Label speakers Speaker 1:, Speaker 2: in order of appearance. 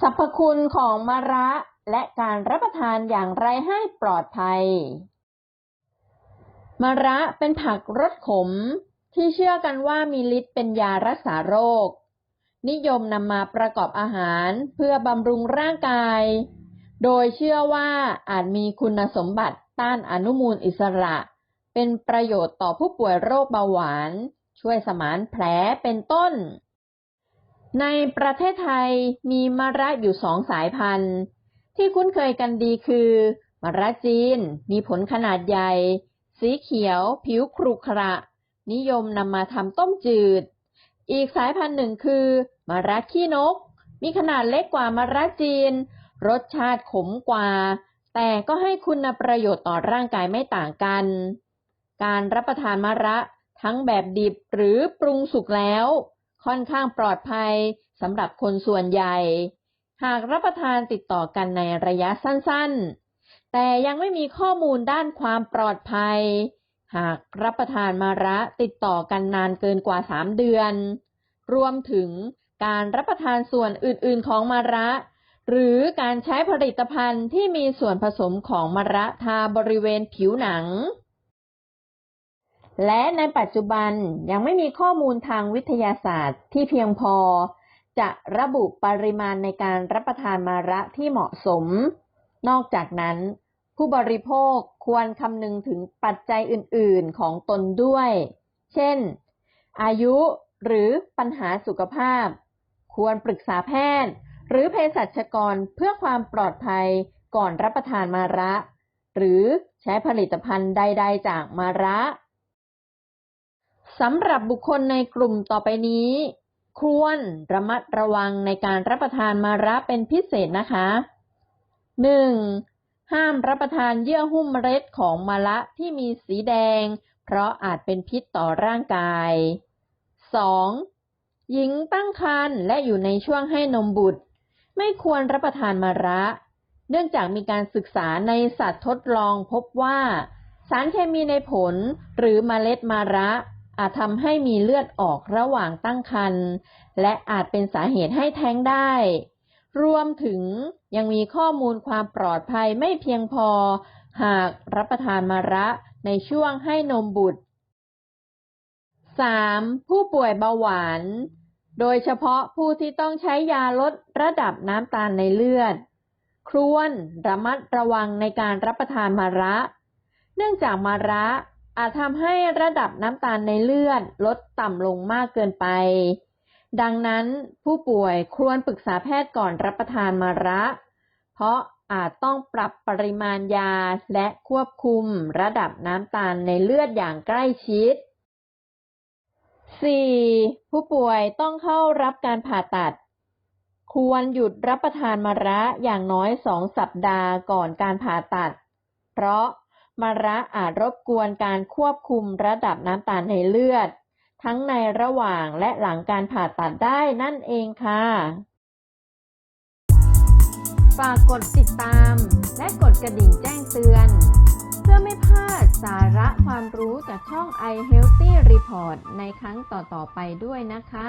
Speaker 1: สรรพคุณของมะระและการรับประทานอย่างไรให้ปลอดภัย มะระเป็นผักรสขมที่เชื่อกันว่ามีฤทธิ์เป็นยารักษาโรค นิยมนำมาประกอบอาหารเพื่อบำรุงร่างกาย โดยเชื่อว่าอาจมีคุณสมบัติต้านอนุมูลอิสระ เป็นประโยชน์ต่อผู้ป่วยโรคเบาหวาน ช่วยสมานแผลเป็นต้น ในประเทศไทยมีมะระอยู่สองสายพันธุ์ ที่คุ้นเคยกันดีคือมะระจีนมีผลขนาดใหญ่ สีเขียว ผิวครุขระ นิยมนำมาทำต้มจืด อีกสายพันธุ์หนึ่งคือมะระขี้นก มีขนาดเล็กกว่ามะระจีน รสชาติขมกว่า แต่ก็ให้คุณประโยชน์ต่อร่างกายไม่ต่างกัน การรับประทานมะระทั้งแบบดิบหรือปรุงสุกแล้ว ค่อนข้างปลอดภัยสำหรับคนส่วนใหญ่ หากรับประทานติดต่อกันในระยะสั้นๆ แต่ยังไม่มีข้อมูลด้านความปลอดภัย หากรับประทานมะระติดต่อกันนานเกินกว่า 3 เดือน รวมถึงการรับประทานส่วนอื่นๆของมะระ หรือการใช้ผลิตภัณฑ์ที่มีส่วนผสมของมะระทาบริเวณผิวหนัง และในปัจจุบันยังไม่มีข้อมูลทางวิทยาศาสตร์ที่เพียงพอ จะระบุปริมาณในการรับประทานมะระที่เหมาะสม นอกจากนั้น ผู้บริโภคควรคำนึงถึงปัจจัยอื่น ๆ ของตนด้วย เช่น อายุหรือปัญหาสุขภาพ ควรปรึกษาแพทย์ หรือเภสัชกรเพื่อความปลอดภัยก่อนรับประทานมาระ หรือใช้ผลิตภัณฑ์ใด ๆ จากมาระ สำหรับบุคคลในกลุ่มต่อไปนี้ ควรระมัดระวังในการรับประทานมาระเป็นพิเศษนะคะ 1. ห้ามรับประทานเยื่อหุ้มเมล็ดของมะระที่มีสีแดง เพราะอาจเป็นพิษต่อร่างกาย 2. หญิงตั้งครรภ์และอยู่ในช่วงให้นมบุตร ไม่ควรรับประทานมะระ เนื่องจากมีการศึกษาในสัตว์ทดลองพบว่า สารเคมีในผลหรือเมล็ดมะระ อาจทำให้มีเลือดออกระหว่างตั้งครรภ์และอาจเป็นสาเหตุให้แท้งได้ รวมถึงยังมีข้อมูลความปลอดภัยไม่เพียงพอ หากรับประทานมะระในช่วงให้นมบุตร 3. ผู้ป่วยเบาหวาน โดยเฉพาะผู้ที่ต้องใช้ยาลดระดับน้ำตาลในเลือด ครวรระมัดระวังในการรับประทานมะระ เนื่องจากมะระ อาจทำให้ระดับน้ำตาลในเลือดลดต่ำลงมากเกินไป ดังนั้นผู้ป่วยควรปรึกษาแพทย์ก่อนรับประทานมะระ เพราะอาจต้องปรับปริมาณยาและควบคุมระดับน้ำตาลในเลือดอย่างใกล้ชิด 4. ผู้ป่วยต้องเข้ารับการผ่าตัด ควรหยุดรับประทานมะระอย่างน้อยสองสัปดาห์ก่อนการผ่าตัด เพราะ มะระอาจรบกวนการควบคุมระดับน้ำตาลในเลือด ทั้งในระหว่างและหลังการผ่าตัดได้นั่นเองค่ะ ฝากกดติดตาม และกดกระดิ่งแจ้งเตือน เพื่อไม่พลาดสาระความรู้จากช่อง i Healthy Report ในครั้งต่อๆไปด้วยนะคะ